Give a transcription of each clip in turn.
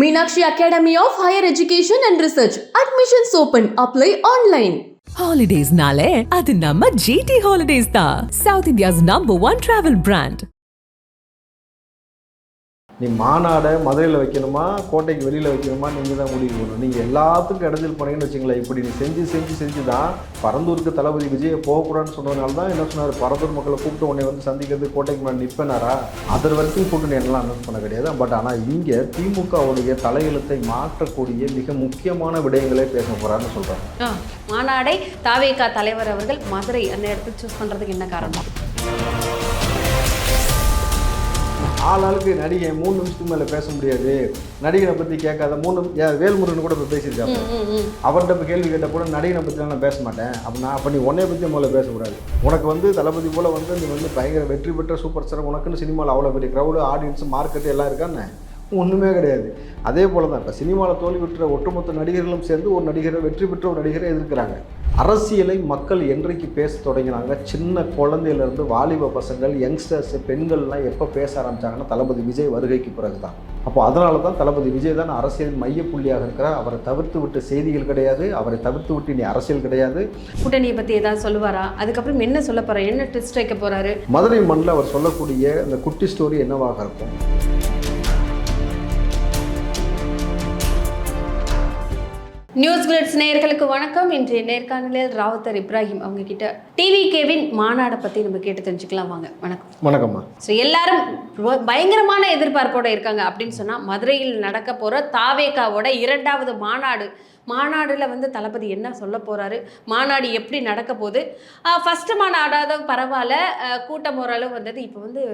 Minakshi Academy of Higher Education and Research. Admissions open. Apply online. Holidays nale, ಅದು ನಮ್ಮ GT Holidays ತಾ South India's number one travel brand. நீ மாநாடை மதுரையில் வைக்கணுமா கோட்டைக்கு வெளியில் வைக்கணுமா நீங்கள் தான் முடிவு பண்ணணும். நீங்கள் எல்லாத்துக்கும் இடைஞ்சல் போனீங்கன்னு வச்சுங்களேன் இப்படி நீ செஞ்சு செஞ்சு செஞ்சு தான் பரந்தூருக்கு தளபதி விஜயை போகக்கூடாதுன்னு சொன்னதுனால தான் என்ன சொன்னார்? பரந்தூர் மக்களை கூப்பிட்டு உன்னை வந்து சந்திக்கிறது கோட்டைக்கு மேலே நிற்பேனாரா அதர் வரைக்கும் கூட்டு என்னெல்லாம் அனௌன்ஸ் பண்ண கிடையாது. பட் ஆனால் இங்கே திமுகவுடைய தலையெழுத்தை மாற்றக்கூடிய மிக முக்கியமான விடயங்களே பேச போகிறாருன்னு சொல்கிறாங்க மாநாடை தாவேகா தலைவர் அவர்கள் மதுரை அந்த இடத்துக்கு சூஸ் பண்ணுறதுக்கு என்ன காரணம்? ஆளாளுக்கு நடிகை மூணு நிமிஷத்துக்கு மேலே பேச முடியாது. நடிகனை பற்றி கேட்காத மூணு வேல்முருகன் கூட இப்போ பேசியிருக்காங்க அவர்கிட்ட இப்போ கேள்வி கேட்ட கூட நடிகனை பற்றி நான் பேச மாட்டேன். அப்படின்னா அப்போ நீ உன்னைய பற்றி முதல்ல பேசக்கூடாது. உனக்கு வந்து தளபதி போல் வந்து நீ வந்து பயங்கர வெற்றி பெற்ற சூப்பர் ஸ்டார் உனக்குன்னு சினிமாவில் அவ்வளோ பெரிய க்ரௌடு ஆடியன்ஸ் மார்க்கெட்டு எல்லாம் இருக்கான்னு ஒன்றுமே கிடையாது. அதே போல் தான் இப்போ சினிமாவில் தோல்வி பெற்ற ஒட்டுமொத்த நடிகர்களும் சேர்ந்து ஒரு நடிகரை வெற்றி பெற்ற ஒரு நடிகரை எதிர்க்கிறாங்க. அரசியலை மக்கள் என்றைக்கு பேச தொடங்கினாங்க? சின்ன குழந்தையிலேருந்து வாலிப பசங்கள் யங்ஸ்டர்ஸ் பெண்கள்லாம் எப்போ பேச ஆரம்பிச்சாங்கன்னா தளபதி விஜய் வருகைக்கு பிறகு தான் அப்போ அதனால தான் தளபதி விஜய் தான் அரசியலின் மையப்புள்ளியாக இருக்கிறார். அவரை தவிர்த்து விட்டு செய்திகள் கிடையாது. அவரை தவிர்த்து விட்டு இனி அரசியல் கிடையாது. கூட்டணியை பத்தி ஏதாவது சொல்லுவாரா? அதுக்கப்புறம் என்ன சொல்ல போறாரு? என்ன ட்விஸ்ட் வைக்க போறாரு? மதுரை மண்ணில் அவர் சொல்லக்கூடிய அந்த குட்டி ஸ்டோரி என்னவாக இருக்கும்? நியூஸ் கிளிட்ஸ் நேயர்களுக்கு வணக்கம். இன்றைய நேர்காணலில் ராவுத்தர் இப்ராஹிம் அவங்க கிட்ட டிவி கேவின் மாநாடை பத்தி நம்ம கேட்டு தெரிஞ்சுக்கலாம் வாங்க. வணக்கம். வணக்கம்மா. ஸோ எல்லாரும் பயங்கரமான எதிர்பார்ப்போட இருக்காங்க அப்படின்னு சொன்னா மதுரையில் நடக்க போற தாவேகாவோட இரண்டாவது மாநாடு மாநாடுல வந்து தளபதி என்ன சொல்ல போறாரு? மாநாடு எப்படி நடக்க போகுது? ஃபர்ஸ்ட் மாநாடாவது பரவாயில்ல. கூட்டம் ஓரளவு வந்தது. இப்போ வந்து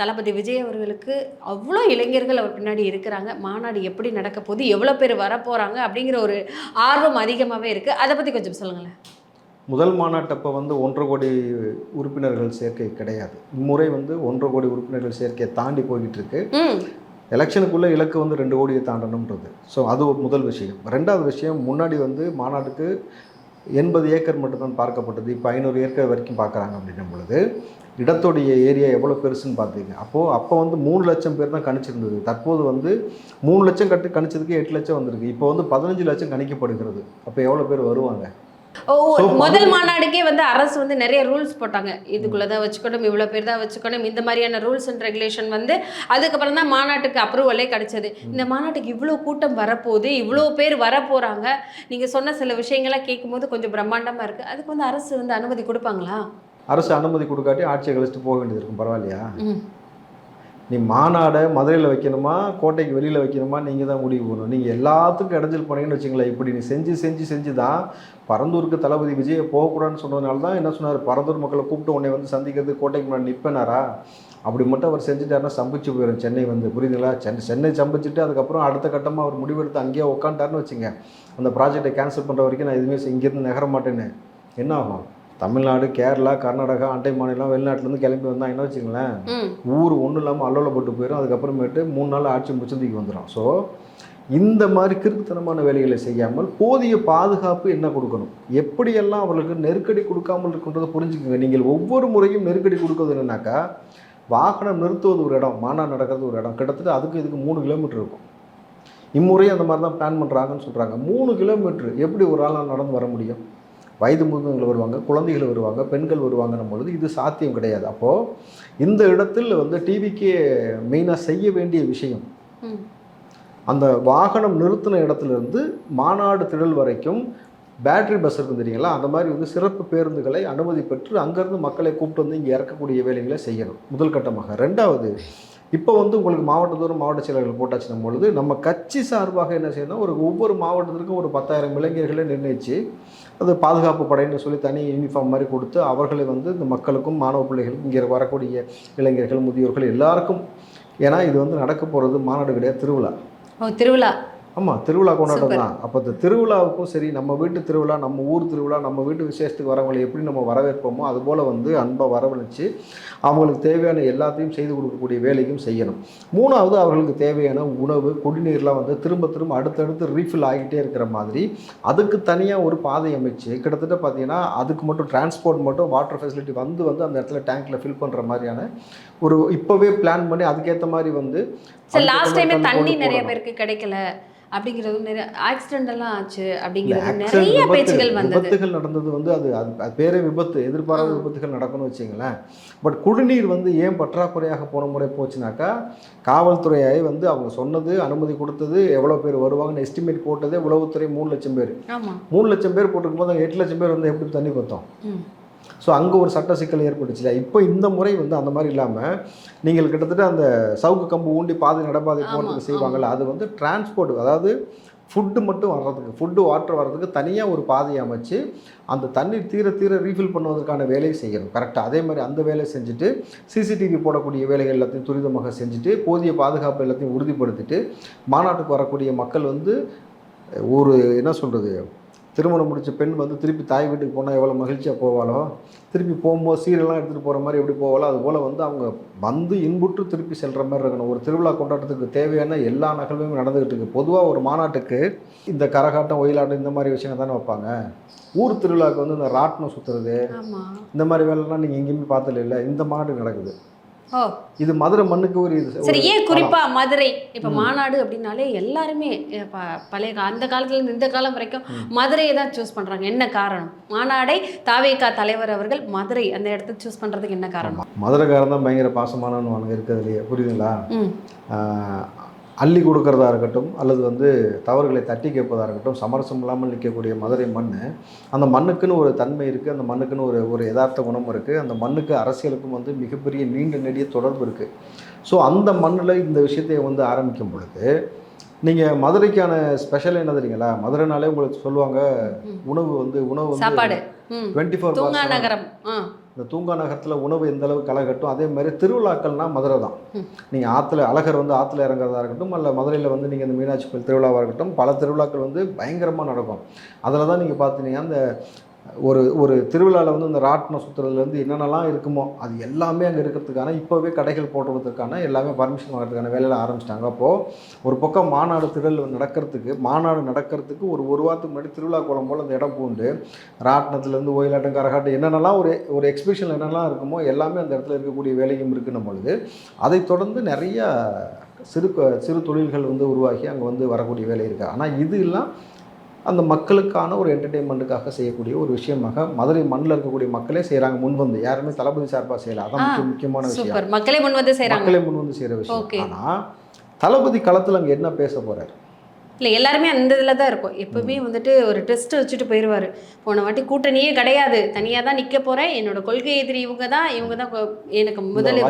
தளபதி விஜய் அவர்களுக்கு அவ்வளோ இளைஞர்கள் அவர் பின்னாடி இருக்கிறாங்க. மாநாடு எப்படி நடக்க போகுது? எவ்வளோ பேர் வரப்போறாங்க? அப்படிங்கிற ஒரு ஆர்வம் அதிகமாகவே இருக்கு. அதை பத்தி கொஞ்சம் சொல்லுங்களேன். முதல் மாநாட்டப்போ வந்து ஒன்றரை கோடி உறுப்பினர்கள் சேர்க்கை கிடையாது. இம்முறை வந்து ஒன்றரை கோடி உறுப்பினர்கள் சேர்க்கையை தாண்டி போய்கிட்டு இருக்கு. எலெக்ஷனுக்குள்ளே இலக்கு வந்து ரெண்டு கோடியை தாண்டணுன்றது ஸோ அது ஒரு முதல் விஷயம். ரெண்டாவது விஷயம் முன்னாடி வந்து மாநாட்டுக்கு எண்பது ஏக்கர் மட்டும்தான் பார்க்கப்பட்டது. இப்போ ஐநூறு ஏக்கர் வரைக்கும் பார்க்குறாங்க அப்படின்னும் பொழுது இடத்துடைய ஏரியா எவ்வளோ பெருசுன்னு பார்த்தீங்க. அப்போது அப்போ வந்து மூணு லட்சம் பேர் தான் கணிச்சிருந்தது. தற்போது வந்து மூணு லட்சம் கட்டு கணிச்சதுக்கு எட்டு லட்சம் வந்திருக்கு. இப்போ வந்து பதினஞ்சு லட்சம் கணிக்கப்படுகிறது. அப்போ எவ்வளோ பேர் வருவாங்க? முதல் மாநாடுக்கே வந்து அரசு வந்து நிறைய ரூல்ஸ் போட்டாங்க. இதுக்குள்ள தான் வச்சுக்கணும் இவ்வளோ பேர் தான் வச்சுக்கணும் இந்த மாதிரியான ரூல்ஸ் அண்ட் ரெகுலேஷன் வந்து அதுக்கப்புறம் தான் மாநாட்டுக்கு அப்ரூவலே கிடைச்சது. இந்த மாநாட்டுக்கு இவ்வளோ கூட்டம் வரப்போகுது இவ்வளோ பேர் வரப்போகிறாங்க நீங்கள் சொன்ன சில விஷயங்கள்லாம் கேட்கும்போது கொஞ்சம் பிரம்மாண்டமாக இருக்குது அதுக்கு வந்து அரசு வந்து அனுமதி கொடுப்பாங்களா? அரசு அனுமதி கொடுக்காட்டி ஆட்சியை கழிச்சிட்டு போக வேண்டியது இருக்கும் பரவாயில்லையா? நீ மாநாடை மதுரையில் வைக்கணுமா கோட்டைக்கு வெளியில் வைக்கணுமா நீங்கள் தான் முடிவு பண்ணணும். நீங்கள் எல்லாத்துக்கும் இடைஞ்சல் போனீங்கன்னு வச்சுங்களேன் இப்படி நீ செஞ்சு செஞ்சு செஞ்சு தான் பரந்தூருக்கு தளபதி விஜயை போகக்கூடாதுன்னு சொன்னதுனால தான் என்ன சொன்னார்? பரந்தூர் மக்களை கூப்பிட்டு உன்னை வந்து சந்திக்கிறது கோட்டைக்கு முன்னாடி நிற்பேனாரா அப்படி மட்டும் அவர் செஞ்சுட்டாருன்னா சம்பிச்சு போயிடும் சென்னை வந்து. புரியுதுங்களா? சென்னை சென்னை சம்பிச்சுட்டு அதுக்கப்புறம் அடுத்த கட்டமாக அவர் முடிவெடுத்து அங்கேயே உட்காந்துட்டாருன்னு வச்சுங்க அந்த ப்ராஜெக்டை கேன்சல் பண்ணுற வரைக்கும் நான் எதுவுமே இங்கேருந்து நகர மாட்டேன்னு. என்ன ஆகும்? தமிழ்நாடு கேரளா கர்நாடகா அண்டை மாநிலம் வெளிநாட்டிலேருந்து கிளம்பி வந்தாங்கன்னா வச்சுங்களேன் ஊர் ஒன்றும் இல்லாமல் அல்லோலப்பட்டு போயிடும் அதுக்கப்புறமேட்டு மூணு நாள் ஆட்சி முச்சந்திக்கு வந்துடும் ஸோ இந்த மாதிரி கிறுக்குத்தனமான வேலைகளை செய்யாமல் போதிய பாதுகாப்பு என்ன கொடுக்கணும்? எப்படியெல்லாம் அவர்களுக்கு நெருக்கடி கொடுக்காமல் இருக்கின்றதை புரிஞ்சுக்கோங்க. நீங்கள் ஒவ்வொரு முறையும் நெருக்கடி கொடுக்குறது என்னன்னாக்கா வாகனம் நிறுத்துவது ஒரு இடம் மாநாடு நடக்கிறது ஒரு இடம். கிட்டத்தட்ட அதுக்கு இதுக்கு மூணு கிலோமீட்டர் இருக்கும். இம்முறை அந்த மாதிரி தான் பிளான் பண்ணுறாங்கன்னு சொல்கிறாங்க மூணு கிலோமீட்டர் எப்படி ஒரு ஆளால் நடந்து வர முடியும்? வயது முதிர்ந்தவர்கள் வருவாங்க குழந்தைகள் வருவாங்க பெண்கள் வருவாங்கன்னும் பொழுது இது சாத்தியம் கிடையாது. அப்போது இந்த இடத்தில் வந்து டிவிக்கே மெயினாக செய்ய வேண்டிய விஷயம் அந்த வாகனம் நிறுத்தின இடத்துல இருந்து மாநாடு திடல் வரைக்கும் பேட்டரி பஸ் இருக்கும் தெரியுங்களா? அந்த மாதிரி வந்து சிறப்பு பேருந்துகளை அனுமதி பெற்று அங்கேருந்து மக்களை கூப்பிட்டு வந்து இங்கே இறக்கக்கூடிய வேலைகளை செய்யணும் முதல் கட்டமாக. ரெண்டாவது இப்போ வந்து உங்களுக்கு மாவட்டத்தோறும் மாவட்ட செயலர்கள் போட்டாச்சுன்னும் பொழுது நம்ம கட்சி சார்பாக என்ன செய்யணும் ஒரு ஒவ்வொரு மாவட்டத்திற்கும் ஒரு பத்தாயிரம் இளைஞர்களை நிர்ணயித்து அது பாதுகாப்பு படைன்னு சொல்லி தனி யூனிஃபார்ம் மாதிரி கொடுத்து அவர்களை வந்து இந்த மக்களுக்கும் மாணவ பிள்ளைகளுக்கும் இங்கே வரக்கூடிய இளைஞர்கள் முதியோர்கள் எல்லாருக்கும். ஏன்னா இது வந்து நடக்க போகிறது மாநாடு கிடையாது திருவிழா. ஓ திருவிழா. ஆமாம் திருவிழா கொண்டாட்டம். தான் அப்போ இந்த திருவிழாவுக்கும் சரி நம்ம வீட்டு திருவிழா நம்ம ஊர் திருவிழா நம்ம வீட்டு விசேஷத்துக்கு வரவங்களை எப்படி நம்ம வரவேற்போமோ அதுபோல் வந்து அன்பை வரவழைச்சு அவங்களுக்கு தேவையான எல்லாத்தையும் செய்து கொடுக்கக்கூடிய வேலையும் செய்யணும் மூணாவது அவர்களுக்கு தேவையான உணவு குடிநீர்லாம் வந்து திரும்ப திரும்ப அடுத்தடுத்து ரீஃபில் ஆகிட்டே இருக்கிற மாதிரி அதுக்கு தனியாக ஒரு பாதை அமைச்சு கிட்டத்தட்ட பார்த்தீங்கன்னா அதுக்கு மட்டும் டிரான்ஸ்போர்ட் மட்டும் வாட்டர் ஃபெசிலிட்டி வந்து வந்து அந்த இடத்துல டேங்க்கில் ஃபில் பண்ணுற மாதிரியான ஒரு இப்போவே பிளான் பண்ணி அதுக்கேற்ற மாதிரி வந்து சரி லாஸ்ட் டைமே தண்ணி நிறைய. பேருக்கு கிடைக்கல அப்படிங்கிறது நிறைய ஆக்சிடென்ட் எல்லாம் ஆச்சு அப்படிங்கிறது நிறைய பேச்சுகள் வந்தது. விபத்துகள் நடந்தது வந்து அது அது பேரே விபத்து எதிர்பாராத விபத்துகள் நடக்கும்னு வச்சுங்களேன் பட் குடிநீர் வந்து ஏன் பற்றாக்குறையாக போன முறை போச்சுனாக்கா காவல்துறையை வந்து அவங்க சொன்னது அனுமதி கொடுத்தது எவ்வளோ பேர் வருவாங்கன்னு எஸ்டிமேட் போட்டதே உளவுத்துறை மூணு லட்சம் பேர். மூணு லட்சம் பேர் போட்டிருக்கும் போது எட்டு லட்சம் பேர் வந்து எப்படி தண்ணி கொத்தோம் ம். ஸோ அங்கே ஒரு சட்ட சிக்கல் ஏற்பட்டுச்சு இப்போ இந்த முறை வந்து அந்த மாதிரி இல்லாமல் நீங்கள் கிட்டத்தட்ட அந்த சவுக்கு கம்பு ஊண்டி பாதை நடப்பாதை போகிறதுக்கு செய்வாங்கல்ல அது வந்து டிரான்ஸ்போர்ட் அதாவது ஃபுட்டு மட்டும் வர்றதுக்கு ஃபுட்டு வாட்டர் வர்றதுக்கு தனியாக ஒரு பாதையை அமைச்சு அந்த தண்ணீர் தீர தீர ரீஃபில் பண்ணுவதற்கான வேலையை செய்யணும். கரெக்டாக அதே மாதிரி அந்த வேலையை செஞ்சுட்டு சிசிடிவி போடக்கூடிய வேலைகள் எல்லாத்தையும் துரிதமாக செஞ்சுட்டு போதிய பாதுகாப்பு எல்லாத்தையும் உறுதிப்படுத்திட்டு மாநாட்டுக்கு வரக்கூடிய மக்கள் வந்து ஒரு என்ன சொல்கிறது திருமணம் முடிச்ச பெண் வந்து திருப்பி தாய் வீட்டுக்கு போனால் எவ்வளோ மகிழ்ச்சியாக போவாளோ? திருப்பி போகும்போது சீரெல்லாம் எடுத்துகிட்டு போகிற மாதிரி எப்படி போவாளோ? அது போல் வந்து அவங்க வந்து இன்புற்று திருப்பி செல்கிற மாதிரி இருக்கணும். ஒரு திருவிழா கொண்டாட்டத்துக்கு தேவையான எல்லா நகழ்வுமே நடந்துகிட்டு இருக்கு. பொதுவாக ஒரு மாநாட்டுக்கு இந்த கரகாட்டம் ஒயிலாட்டம் இந்த மாதிரி விஷயங்கள் தானே வைப்பாங்க. ஊர் திருவிழாவுக்கு வந்து இந்த ராட்டினம் சுற்றுறது இந்த மாதிரி வேலைலாம் நீங்கள் எங்கேயுமே பார்த்தது இல்லை இந்த மாநாடு நடக்குது. இது மதுரை மண்ணுக்கு ஒரு இது சரி ஏன் குறிப்பா மதுரை? இப்ப. மாநாடு அப்படின்னாலே எல்லாருமே பழைய அந்த காலத்துல இருந்து இந்த காலம் வரைக்கும் மதுரையை தான் சூஸ் பண்றாங்க. என்ன காரணம்? மாநாடை தாவேகா தலைவர் அவர்கள் மதுரை அந்த இடத்த சூஸ் பண்றதுக்கு என்ன காரணம்? மதுரைக்காரன் தான் பயங்கர பாசமானவன் அவனுக்கு இருக்கிறதுலையே. புரியுதுங்களா? அள்ளி கொடுக்கறதா இருக்கட்டும் அல்லது வந்து தவறுகளை தட்டி கேட்பதா இருக்கட்டும் சமரசம் இல்லாமல் நிற்கக்கூடிய மதுரை மண் அந்த மண்ணுக்குன்னு ஒரு தன்மை இருக்குது அந்த மண்ணுக்குன்னு ஒரு ஒரு யதார்த்த குணம் இருக்குது அந்த மண்ணுக்கு அரசியலுக்கும் வந்து மிகப்பெரிய நீண்ட நெடிய தொடர்பு இருக்குது ஸோ அந்த மண்ணில் இந்த விஷயத்தை வந்து ஆரம்பிக்கும் பொழுது நீங்கள் மதுரைக்கான ஸ்பெஷல் என்ன தெரியுங்களா? மதுரைனாலே உங்களுக்கு சொல்லுவாங்க. உணவு வந்து உணவு வந்து டுவெண்ட்டி ஃபோர் நகரம். இந்த தூங்கா நகரத்தில் உணவு எந்த அளவுக்கு களை அதே மாதிரி திருவிழாக்கள்னா மதுரை தான். நீங்கள் ஆற்றுல அழகர் வந்து ஆற்றுல இறங்குறதா இருக்கட்டும் அல்ல மதுரையில் வந்து நீங்கள் இந்த மீனாட்சி கோயில் திருவிழாவாக இருக்கட்டும் பல திருவிழாக்கள் வந்து பயங்கரமாக நடக்கும். அதில் தான் நீங்கள் பார்த்தீங்கன்னா அந்த ஒரு ஒரு திருவிழாவில் வந்து இந்த ராட்டினம் சுற்றுறதுலேருந்து என்னென்னலாம் இருக்குமோ அது எல்லாமே அங்கே இருக்கிறதுக்கான இப்போவே கடைகள் போட்டுறதுக்கான எல்லாமே பர்மிஷன் வாங்குறதுக்கான வேலையில் ஆரம்பிச்சிட்டாங்க. அப்போது ஒரு பக்கம் மாநாடு திடல் நடக்கிறதுக்கு மாநாடு நடக்கிறதுக்கு ஒரு ஒரு வாரத்துக்கு முன்னாடி திருவிழா கோலம் போல் அந்த இடம் பூண்டு ராட்டினத்துலேருந்து ஒயிலாட்டம் கரகாட்டம் என்னென்னலாம் ஒரு ஒரு எக்ஸிபிஷனில் என்னென்னலாம் இருக்குமோ எல்லாமே அந்த இடத்துல இருக்கக்கூடிய வேலையும் இருக்குன்னும் பொழுது அதை தொடர்ந்து நிறைய சிறு சிறு தொழில்கள் வந்து உருவாகி அங்கே வந்து வரக்கூடிய வேலை இருக்குது ஆனால் இது எல்லாம் அந்த மக்களுக்கான ஒரு என்டர்டெயின்மெண்ட்டுக்காக செய்யக்கூடிய ஒரு விஷயமாக மதுரை மண்ணில் இருக்கக்கூடிய மக்களே செய்கிறாங்க முன் வந்து யாருமே தளபதி சார்பாக செய்யல. அதான் முக்கியமான விஷயம். மக்களே முன் வந்து செய்றாங்க. மக்களே முன் வந்து செய்கிற. விஷயம் ஆனால் தளபதி களத்தில் அங்கே என்ன பேச போகிறார் இல்லை எல்லாருமே அந்த இதில் தான் இருக்கும். எப்பவுமே வந்துட்டு ஒரு டெஸ்ட் வச்சுட்டு போயிடுவார். போன வாட்டி கூட்டணியே கிடையாது. தனியாக தான் நிற்க போகிறேன் என்னோட கொள்கை எதிரி இவங்க தான். இவங்க தான் எனக்கு முதல்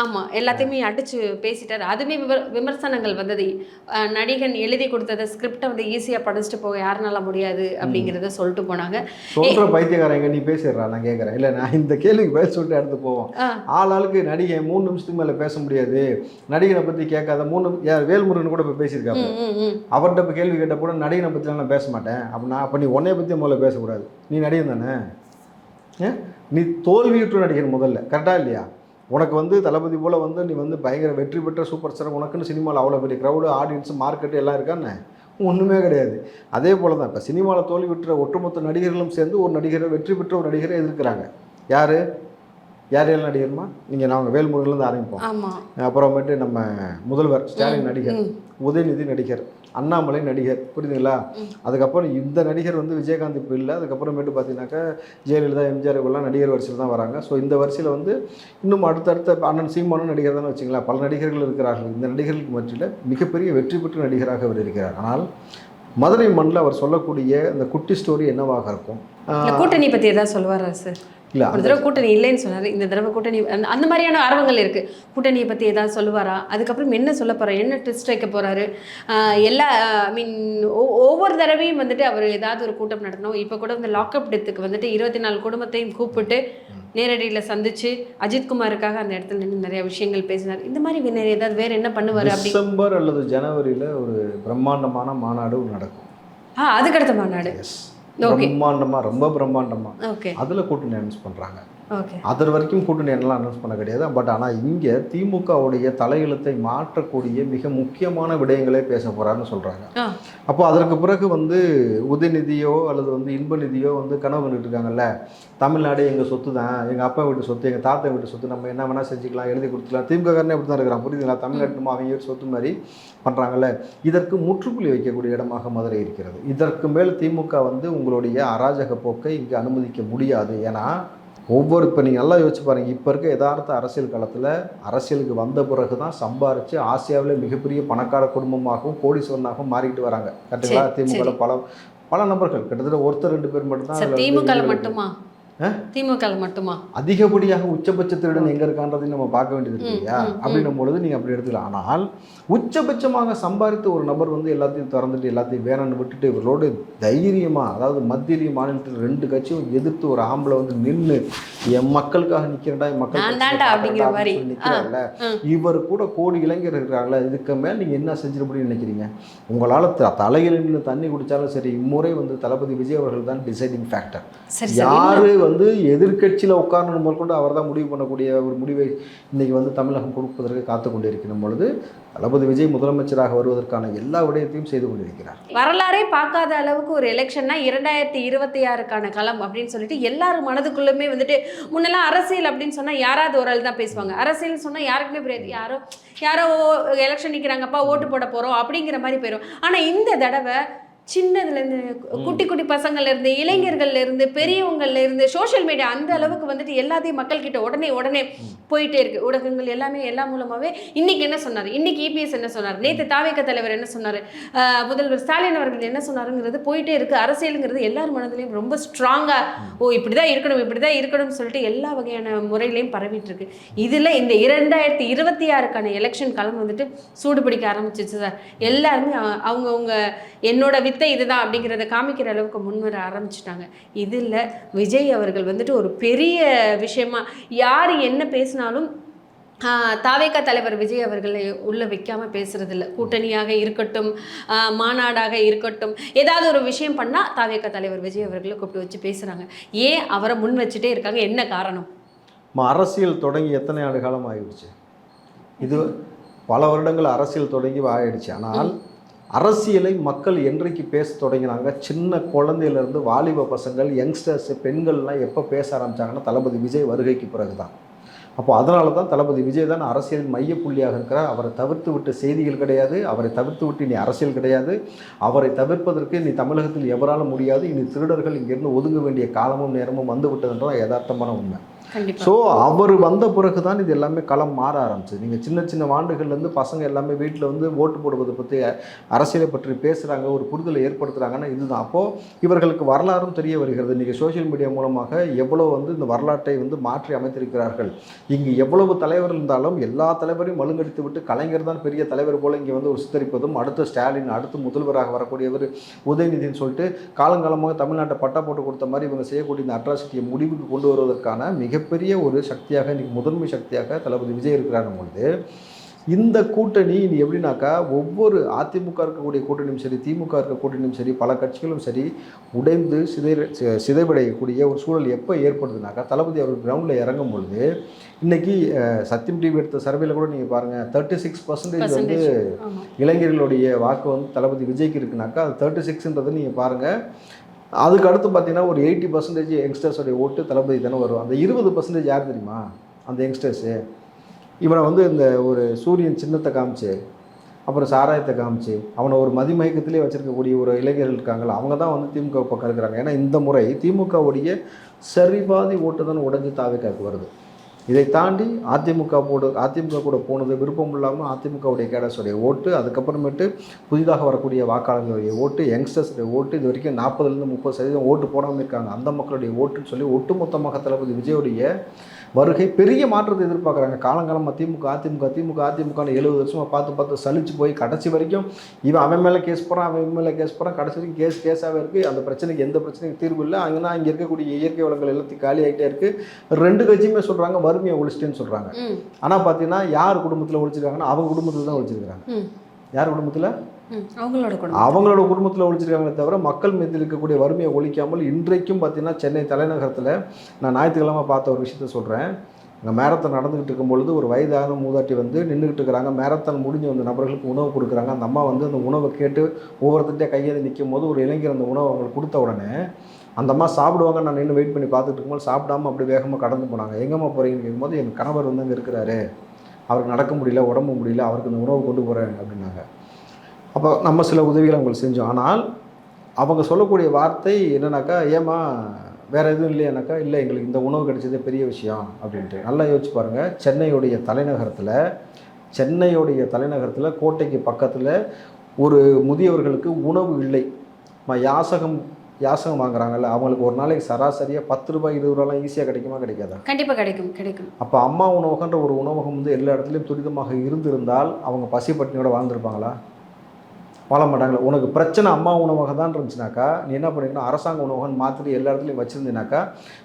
ஆமாம் எல்லாத்தையுமே அடிச்சு பேசிட்டாரு. அதுவுமே விமர் விமர்சனங்கள் வந்தது. நடிகன் எழுதி கொடுத்தத ஸ்கிரிப்டை வந்து ஈஸியாக படிச்சுட்டு போக யாருனால முடியாது அப்படிங்கிறத சொல்லிட்டு போனாங்க. சொல்கிற பைத்தியக்காரங்க நீ பேசிடுறா நான் கேட்குறேன் இல்லை நான் இந்த கேள்விக்கு பதில் சொல்லிட்டு அடுத்து போவோம். ஆள் ஆளுக்கு நடிகை மூணு நிமிஷத்துக்கு மேலே பேச முடியாது. நடிகனை பற்றி கேட்காத மூணு வேல்முருகன் கூட இப்போ பேசியிருக்காங்க. அவர்கிட்ட இப்போ கேள்வி கேட்ட கூட நடிகனை பற்றிலாம் நான் பேச மாட்டேன். அப்படின்னா அப்போ நீ உன்னைய பற்றி முதல்ல பேசக்கூடாது. நீ நடிகன் தானே? நீ தோல்வியுற்ற நடிகன் முதல்ல. கரெக்டாக இல்லையா? உனக்கு வந்து தளபதி போல் வந்து நீ வந்து பயங்கர வெற்றி பெற்ற சூப்பர் ஸ்டார் உனக்குன்னு சினிமாவில் அவ்வளோ பெரிய க்ரௌடு ஆடியன்ஸ் மார்க்கெட்டு எல்லாம் இருக்கான்னு ஒன்றுமே கிடையாது. அதே போல் தான் இப்போ சினிமாவில் தோல்வி விட்டுற ஒட்டுமொத்த நடிகர்களும் சேர்ந்து ஒரு நடிகரை வெற்றி பெற்ற ஒரு நடிகரை எதிர்க்கிறாங்க. யார்? யார் யார் நடிகர்மா? நீங்கள் நாங்கள் வேல்முருகன்லேருந்து ஆரம்பிப்போம். அப்புறமேட்டு நம்ம முதல்வர் ஸ்டாலின் நடிகர். உதயநிதி நடிகர் அண்ணாமலை நடிகர். புரியுதுங்களா. அதுக்கப்புறம் இந்த நடிகர் வந்து விஜயகாந்த் இப்போ இல்லை. அதுக்கப்புறமேட்டு பார்த்தீங்கன்னாக்கா ஜெயலலிதா எம்ஜிஆர் இவங்கெல்லாம் நடிகர் வரிசையில் தான் வராங்க. ஸோ இந்த வரிசையில் வந்து இன்னும் அடுத்தடுத்த அண்ணன் சீமானும் நடிகர் தானே வச்சுங்களேன் பல நடிகர்கள் இருக்கிறார்கள். இந்த நடிகர்களுக்கு மத்தியில் மிகப்பெரிய வெற்றி பெற்ற நடிகராக அவர் இருக்கிறார். ஆனால் மதுரை மண்ணில் அவர் சொல்லக்கூடிய அந்த குட்டி ஸ்டோரி என்னவாக இருக்கும்? கூட்டணி பத்தி ஏதாவது சொல்லுவாரா சார் இல்லை ஒரு தடவை கூட்டணி இல்லைன்னு சொன்னாரு. இந்த தடவை கூட்டணி அந்த மாதிரியான ஆர்வங்கள் இருக்கு. கூட்டணியை பத்தி ஏதாவது சொல்லுவாரா? அதுக்கப்புறம் என்ன சொல்ல போறாரு என்ன ட்விஸ்ட் வைக்க போறாரு? ஆஹ் எல்லா ஐ மீன் ஒவ்வொரு தடவையும் வந்துட்டு அவர் ஏதாவது ஒரு கூட்டம் நடத்தணும். இப்போ கூட இந்த லாக்அப் டெத்துக்கு வந்துட்டு இருபத்தி நாலு குடும்பத்தையும் கூப்பிட்டு நேரடியில் சந்திச்சு அஜித்குமாருக்காக அந்த இடத்துல நின்று நிறைய விஷயங்கள் பேசினார். இந்த மாதிரி வேற ஏதாவது வேற என்ன பண்ணுவாரு டிசம்பர் அல்லது ஜனவரியில் ஒரு பிரம்மாண்டமான மாநாடு நடக்கும். ஆ அதுக்கடுத்த மாநாடு. பிரம்மாண்டமாக ரொம்ப பிரம்மாண்டமாக ஓகே. அதில் கூட்டணி அனௌன்ஸ் பண்ணுறாங்க ஓகே. அது வரைக்கும் கூட்டணி என்னலாம் அனௌன்ஸ் பண்ண கிடையாது. பட் ஆனால் இங்கே திமுகவுடைய தலையெழுத்தை மாற்றக்கூடிய மிக முக்கியமான விடயங்களே பேச போகிறாருன்னு சொல்கிறாங்க அப்போ அதற்கு பிறகு வந்து உதயநிதியோ அல்லது வந்து இன்ப நிதியோ வந்து கனவு கண்டுட்டு இருக்காங்கல்ல தமிழ்நாடு எங்கள் சொத்து தான் எங்கள் அப்பா வீட்டு சொத்து எங்கள் தாத்தா வீட்டு சொத்து நம்ம என்ன வேணால் செஞ்சுக்கலாம் எழுதி கொடுத்துக்கலாம். திமுக காரனே அப்படி தான் இருக்கிறான். புரியுதுங்களா? தமிழ்நாட்டு அவங்க சொத்து மாதிரி பண்ணுறாங்கல்ல இதற்கு முற்றுப்புள்ளி வைக்கக்கூடிய இடமாக மதுரை இருக்கிறது. இதற்கு மேல் திமுக வந்து உங்களுடைய அராஜக போக்கை இங்கே அனுமதிக்க முடியாது. ஏன்னா ஒவ்வொரு இப்போ நீங்கள் நல்லா யோசிச்சு பாருங்கள் இப்போ இருக்க யதார்த்த அரசியல் காலத்தில் அரசியலுக்கு வந்த பிறகு தான் சம்பாரித்து ஆசியாவிலே மிகப்பெரிய பணக்கார குடும்பமாகவும் கோடீஸ்வரனாகவும் மாறிக்கிட்டு வராங்க. கரெக்டுங்களா? திமுக பல பல நபர்கள். கிட்டத்தட்ட ஒருத்தர் ரெண்டு பேர் மட்டும்தான் திமுக மட்டுமா? திமுக மட்டுமா? அதிகப்படியாக உச்சபட்ச திருடன் எங்க இருக்கான்றதையும் நம்ம பார்க்க வேண்டியது இருக்கு இல்லையா. அப்படின்னும் பொழுது நீங்க அப்படி எடுத்துக்கலாம். ஆனால் உச்சபட்சமாக சம்பாதித்த ஒரு நபர் வந்து எல்லாத்தையும் திறந்துட்டு எல்லாத்தையும் வேணான்னு விட்டுட்டு இவர்களோடு தைரியமா அதாவது மத்தியிலையும் மாநிலத்தில் ரெண்டு கட்சியும் எதிர்த்து ஒரு ஆம்பளை வந்து நின்று என் மக்களுக்காக நிக்கிறேன்டா என் மக்கள் நிக்கிறாங்கல்ல. இவர் கூட கோடி இளைஞர் இருக்கிறாங்களே இதுக்கு மேல் நீங்க என்ன முடியும்னு நினைக்கிறீங்க? உங்களால தலையில் நின்று தண்ணி குடிச்சாலும் சரி இம்முறை வந்து தளபதி விஜய் அவர்கள் தான் டிசைடிங் ஃபேக்டர் யாரு வந்து எதிர்க்கட்சியில் உட்காரணும் முதற்கொண்டு அவர் தான் முடிவு பண்ணக்கூடிய ஒரு முடிவை இன்றைக்கி வந்து தமிழகம் கொடுப்பதற்கு காத்து கொண்டிருக்கிற பொழுது தளபதி விஜய் முதலமைச்சராக வருவதற்கான எல்லா விடயத்தையும் செய்து கொண்டிருக்கிறார். வரலாறே பார்க்காத அளவுக்கு ஒரு எலெக்ஷன்னா இரண்டாயிரத்தி இருபத்தி ஆறுக்கான களம் அப்படின்னு சொல்லிட்டு எல்லாரும் மனதுக்குள்ளுமே வந்துட்டு முன்னெல்லாம் அரசியல் அப்படின்னு சொன்னால் யாராவது ஒரு ஆள் தான் பேசுவாங்க. அரசியல்னு சொன்னால் யாருக்குமே புரியாது. யாரோ யாரோ எலெக்ஷன் நிற்கிறாங்கப்பா ஓட்டு போட போகிறோம் அப்படிங்கிற மாதிரி போயிடும் ஆனால் இந்த தடவை சின்னதுலேருந்து குட்டி குட்டி பசங்கள்ல இருந்து இளைஞர்கள்ல இருந்து பெரியவங்கள்ல இருந்து சோஷியல் மீடியா அந்த அளவுக்கு வந்துட்டு எல்லாத்தையும் மக்கள் கிட்ட உடனே உடனே போயிட்டே இருக்கு. ஊடகங்கள் எல்லாமே எல்லா மூலமாவே. இன்னைக்கு என்ன சொன்னார்? இன்னைக்கு இபிஎஸ் என்ன சொன்னார்? நேத்து தாவேக்க தலைவர் என்ன சொன்னார்? முதல்வர் ஸ்டாலின் அவர்கள் என்ன சொன்னாருங்கிறது போயிட்டே இருக்கு. அரசியலுங்கிறது எல்லார் மனதிலையும் ரொம்ப ஸ்ட்ராங்கா ஓ இப்படிதான் இருக்கணும் இப்படிதான் இருக்கணும்னு சொல்லிட்டு எல்லா வகையான முறையிலையும் பரவிட்டு இருக்கு. இதுல இந்த இரண்டாயிரத்தி இருபத்தி ஆறுக்கான எலெக்ஷன் களம் வந்துட்டு சூடு பிடிக்க ஆரம்பிச்சிச்சு சார். எல்லாருமே அவங்கவங்க என்னோட யுத்தம் இதுதான் அப்படிங்கிறத காமிக்கிற அளவுக்கு முன்வர ஆரம்பிச்சிட்டாங்க. இதில் விஜய் அவர்கள் வந்துட்டு ஒரு பெரிய விஷயமா யார் என்ன பேசினாலும் தாவேக்கா தலைவர் விஜய் அவர்களை உள்ளே வைக்காமல் பேசுகிறதில்ல கூட்டணியாக இருக்கட்டும் மாநாடாக இருக்கட்டும் ஏதாவது ஒரு விஷயம் பண்ணால் தாவேக்கா தலைவர் விஜய் அவர்களை கூப்பிட்டு வச்சு பேசுகிறாங்க ஏன் அவரை முன் வச்சுட்டே இருக்காங்க? என்ன காரணம்? நம்ம அரசியல் தொடங்கி எத்தனை ஆண்டு காலம் ஆகிடுச்சு இது பல வருடங்கள் அரசியல் தொடங்கி ஆகிடுச்சு ஆனால் அரசியலை மக்கள் என்றைக்கு பேச தொடங்கினாங்க? சின்ன குழந்தையிலேருந்து வாலிப பசங்கள் யங்ஸ்டர்ஸ் பெண்கள்லாம் எப்போ பேச ஆரம்பித்தாங்கன்னா தளபதி விஜய் வருகைக்கு பிறகு தான் அப்போ அதனால தான் தளபதி விஜய் தான் அரசியலின் மையப்புள்ளியாக இருக்கிறார். அவரை தவிர்த்து விட்ட செய்திகள் கிடையாது. அவரை தவிர்த்து விட்டு இனி அரசியல் கிடையாது. அவரை தவிர்ப்பதற்கு இனி தமிழகத்தில் எவராலும் முடியாது. இனி திருடர்கள் இங்கிருந்து ஒதுங்க வேண்டிய காலமும் நேரமும் வந்து விட்டதுன்றதான் யதார்த்தமான உண்மை. ஸோ அவர் வந்த பிறகு தான் இது எல்லாமே களம் மாற ஆரம்பிச்சது. நீங்கள் சின்ன சின்ன ஆண்டுகள்லேருந்து பசங்க எல்லாமே வீட்டில் வந்து ஓட்டு போடுவதை பற்றி அரசியலை பற்றி பேசுகிறாங்க ஒரு புரிதலை ஏற்படுத்துகிறாங்கன்னா இதுதான். அப்போது இவர்களுக்கு வரலாறும் தெரிய வருகிறது. இன்றைக்கி சோஷியல் மீடியா மூலமாக எவ்வளோ வந்து இந்த வரலாற்றை வந்து மாற்றி அமைத்திருக்கிறார்கள். இங்கு எவ்வளவு தலைவர் இருந்தாலும் எல்லா தலைவரையும் மழுங்கடித்து விட்டு கலைஞர் தான் பெரிய தலைவர் போல இங்கே வந்து ஒரு சித்தரிப்பதும் அடுத்த ஸ்டாலின் அடுத்து முதல்வராக வரக்கூடியவர் உதயநிதின்னு சொல்லிட்டு காலங்காலமாக தமிழ்நாட்டை பட்டா போட்டு கொடுத்த மாதிரி இவங்க செய்யக்கூடிய இந்த அட்ராசிட்டியை முடிவுக்கு கொண்டு வருவதற்கான மிகப்பெரிய ஒரு சக்தியாக இன்னைக்கு முதன்மை சக்தியாக தளபதி விஜய் இருக்கிறார் பொழுது இந்த கூட்டணி இனி எப்படின்னாக்கா ஒவ்வொரு அதிமுக இருக்கக்கூடிய கூட்டணியும் சரி திமுக இருக்க கூட்டணியும் சரி பல கட்சிகளும் சரி உடைந்து சிதை சிதைவடையக்கூடிய ஒரு சூழல் எப்போ ஏற்படுதுனாக்கா தளபதி அவர் கிரவுண்டில் இறங்கும் பொழுது இன்னைக்கு அஹ், சத்யம் டிவி எடுத்த சர்வேல கூட நீங்கள் பாருங்கள் தேர்ட்டி சிக்ஸ் பர்சன்டேஜ் வந்து இளைஞர்களுடைய வாக்கு வந்து தளபதி விஜய்க்கு இருக்குனாக்கா அது தேர்ட்டி சிக்ஸ்ன்றது நீங்கள் பாருங்கள் அதுக்கு அடுத்து பார்த்தீங்கன்னா ஒரு எயிட்டி பர்சன்டேஜ் யங்ஸ்டர்ஸோடைய ஓட்டு தளபதி தானே வரும் அந்த இருபது பர்சன்டேஜ் யார் தெரியுமா? அந்த யங்ஸ்டர்ஸு இவனை வந்து இந்த ஒரு சூரியன் சின்னத்தை காமிச்சு அப்புறம் சாராயத்தை காமிச்சு அவனை ஒரு மதிமயக்கத்திலே வச்சிருக்கக்கூடிய ஒரு இளைஞர்கள் இருக்காங்களா அவங்க தான் வந்து திமுக பக்கம் இருக்கிறாங்க. ஏன்னா இந்த முறை திமுகவுடைய சரிபாதி ஓட்டு தான் உடஞ்சி தாவிக்காக்கு வருது. இதை தாண்டி அதிமுக போடு அதிமுக கூட போனது விருப்பம் இல்லாமல் அதிமுகவுடைய கேடர்ஸுடைய ஓட்டு அதுக்கப்புறமேட்டு புதிதாக வரக்கூடிய வாக்காளர்களுடைய ஓட்டு யங்ஸ்டர்ஸுடைய ஓட்டு இது வரைக்கும் நாற்பதுலேருந்து முப்பது சதவீதம் ஓட்டு போடாமல் இருக்காங்க. அந்த மக்களுடைய ஓட்டுன்னு சொல்லி ஒட்டுமொத்தமாக தளபதி விஜயுடைய வருகை பெரிய மாற்றத்தை எதிர்பார்க்குறாங்க. காலங்காலமாக திமுக அதிமுக திமுக அதிமுகன்னு எழுபது வருஷமாக பார்த்து பார்த்து சலிச்சு போய் கடைசி வரைக்கும் இவன் அவன் மேலே கேஸ் போகிறான் அவன் மேலே கேஸ் போகிறான் கடைசி வரைக்கும் கேஸ் கேஸாகவே இருக்குது அந்த பிரச்சனைக்கு எந்த பிரச்சனைக்கும் தீர்வு இல்லை. அங்கன்னா இங்கே இருக்கக்கூடிய இயற்கை வளங்கள் எல்லாத்தையும் காலி ஆகிட்டே இருக்குது ரெண்டு கட்சியுமே சொல்கிறாங்க வறுமையை ஒழிச்சிட்டேன்னு சொல்கிறாங்க ஆனால் பார்த்தீங்கன்னா யார் குடும்பத்தில் ஒழிச்சிருக்காங்கன்னா அவங்க குடும்பத்தில் தான் ஒழிச்சிருக்காங்க ம். யார் குடும்பத்தில்? அவங்களோட குடும்பம். அவங்களோட குடும்பத்தில் ஒழிச்சிருக்காங்களே தவிர மக்கள் மீது இருக்கக்கூடிய வறுமையை ஒழிக்காமல் இன்றைக்கும் பார்த்தீங்கன்னா சென்னை தலைநகரத்தில் நான் ஞாயிற்றுக்கிழமை பார்த்த ஒரு விஷயத்த சொல்கிறேன் அங்கே மேரத்தான் நடந்துகிட்டு இருக்கும் பொழுது ஒரு வயதான மூதாட்டி வந்து நின்றுக்கிட்டு இருக்கிறாங்க. மேரத்தான் முடிஞ்சு வந்த நபர்களுக்கு உணவு கொடுக்குறாங்க. அந்த அம்மா வந்து அந்த உணவை கேட்டு ஒவ்வொருத்தர்கிட்டே கையேறி நிற்கும் போது ஒரு இளைஞர் அந்த உணவை அவங்களுக்கு கொடுத்த உடனே அந்த அம்மா சாப்பிடுவாங்க. நான் நின்று வெயிட் பண்ணி பார்த்துட்டு இருக்கும்போது சாப்பிடாம அப்படி வேகமாக கடந்து போனாங்க. எங்கம்மா போகிறீங்கன்னு கேட்கும்போது என் கணவர் வந்து அங்கே இருக்கிறாரு. அவருக்கு நடக்க முடியல உடம்பு முடியல அவருக்கு இந்த உணவு கொண்டு போகிறேன் அப்படின்னாங்க. அப்போ நம்ம சில உதவிகளை அவங்களுக்கு செஞ்சோம். ஆனால் அவங்க சொல்லக்கூடிய வார்த்தை என்னன்னாக்கா ஏமா வேறு எதுவும் இல்லையானாக்கா இல்லை எங்களுக்கு இந்த உணவு கிடைச்சதே பெரிய விஷயம் அப்படின்ட்டு. நல்லா யோசிச்சு பாருங்கள் சென்னையுடைய தலைநகரத்தில் சென்னையுடைய தலைநகரத்தில் கோட்டைக்கு பக்கத்தில் ஒரு முதியவர்களுக்கு உணவு இல்லை. யாசகம் யாசகம் வாங்குறாங்கல்ல அவங்களுக்கு ஒரு நாளைக்கு சராசரியாக பத்து ரூபாய் இருபது ரூபாலாம் ஈஸியாக கிடைக்குமா கிடைக்காதா? கண்டிப்பா கிடைக்கும் கிடைக்கும். அப்போ அம்மா உணவகன்ற ஒரு உணவகம் வந்து எல்லா இடத்துலையும் துரிதமாக இருந்திருந்தால் அவங்க பசி பட்டினியோட வாழ்ந்திருப்பாங்களா? வாழ மாட்டாங்களே உனக்கு பிரச்சனை அம்மா உணவகம் தான் இருந்துச்சுனாக்கா நீ என்ன பண்ணிக்கணும்? அரசாங்க உணவகம் மாத்திரை எல்லா இடத்துலையும் வச்சுருந்தீனாக்கா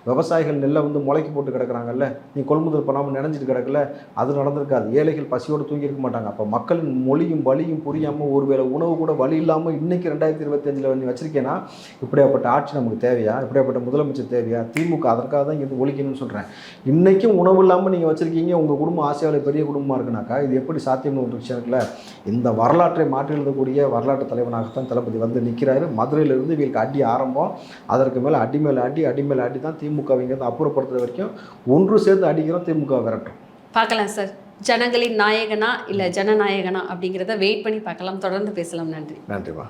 விவசாயிகள் நெல்லை வந்து முளைக்கி போட்டு கிடக்குறாங்கல்ல நீ கொள்முதல் பண்ணாமல் நினைஞ்சிட்டு கிடக்கல அது நடந்திருக்காது. ஏழைகள் பசியோடு தூங்கியிருக்க மாட்டாங்க. அப்போ மக்களின் மொழியும் வலியும் புரியாமல் ஒருவேளை உணவு கூட வழி இல்லாமல் இன்றைக்கி ரெண்டாயிரத்தி இருபத்தஞ்சில் நீ வச்சுருக்கேன்னா இப்படியாப்பட்ட ஆட்சி நமக்கு தேவையா? இப்படியாப்பட்ட முதலமைச்சர் தேவையா? திமுக அதற்காக தான் இது ஒழிக்கணும்னு சொல்கிறேன் இன்றைக்கும் உணவு இல்லாமல் நீங்கள் வச்சுருக்கீங்க. உங்கள் குடும்பம் ஆசியாவில் பெரிய குடும்பமாக இருக்குனாக்கா இது எப்படி சாத்தியம்னு ஒரு விஷயம் இருக்குல்ல? இந்த வரலாற்றை மாற்றி எழுதக்கூடிய வரலாற்று தலைவனாகத்தான் தளபதி வந்து நிற்கிறாரு மதுரையிலிருந்து இவங்களுக்கு அடி ஆரம்பம். அதற்கு மேலே அடி மேலே அடி அடி மேலே அடி தான் திமுக இங்கேருந்து அப்புறப்படுத்துற வரைக்கும் ஒன்று சேர்ந்து அடிக்கிறோம் திமுக விரட்டும் பார்க்கலாம் சார். ஜனங்களின் நாயகனா இல்ல ஜனநாயகனா அப்படிங்கிறத வெயிட் பண்ணி பார்க்கலாம். தொடர்ந்து பேசலாம். நன்றி. நன்றிமா.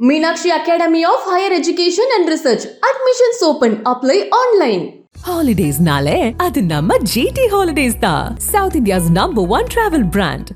Meenakshi Academy of Higher Education and Research. Admissions open. Apply online. ஹாலிடேஸ்னாலே அது நம்ம ஜிடி ஹாலிடேஸ் தான். South India's number one travel brand